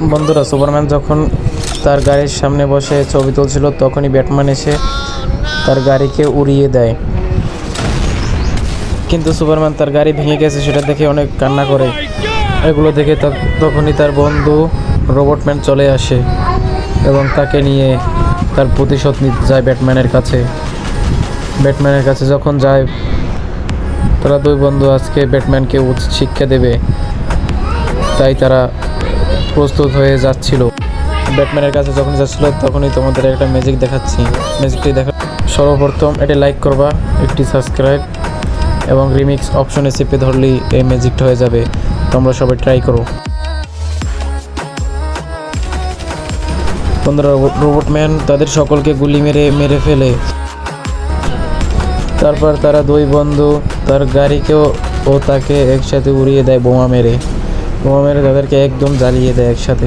বন্ধুরা, সুপারম্যান যখন তার গাড়ির সামনে বসে ছবি তুলছিল, তখনই ব্যাটম্যান এসে তার গাড়িকে উড়িয়ে দেয়। কিন্তু সুপারম্যান তার গাড়ি ভেঙে গেছে, সেটা দেখে অনেক কান্না করে। এগুলো দেখে তখ- তখনই তার বন্ধু রোবটম্যান চলে আসে এবং তাকে নিয়ে তার প্রতিশোধ নিতে যায় ব্যাটম্যানের কাছে। ব্যাটম্যানের কাছে যখন যায়, তারা দুই বন্ধু আজকে ব্যাটম্যানকে উচিত শিক্ষা দেবে। তাই তারা প্রস্তুত হয়ে যাচ্ছিল। ব্যাটম্যানের কাছে যখন যাচ্ছিল, তখনই তোমাদের একটা ম্যাজিক দেখাচ্ছি। ম্যাজিকটি দেখা সর্বপ্রথম এটা লাইক করবা, একটি সাবস্ক্রাইব এবং রিমিক্স অপশনে চেপে ধরলেই এই ম্যাজিকটা হয়ে যাবে। তোমরা সবাই ট্রাই করো। বন্ধুরা রোবটম্যান তাদের সকলকে গুলি মেরে মেরে ফেলে। তারপর তারা দুই বন্ধু, তার গাড়িকেও ও তাকে একসাথে উড়িয়ে দেয় বোমা মেরে। মেরে তাদেরকে একদম জ্বালিয়ে দেয় একসাথে।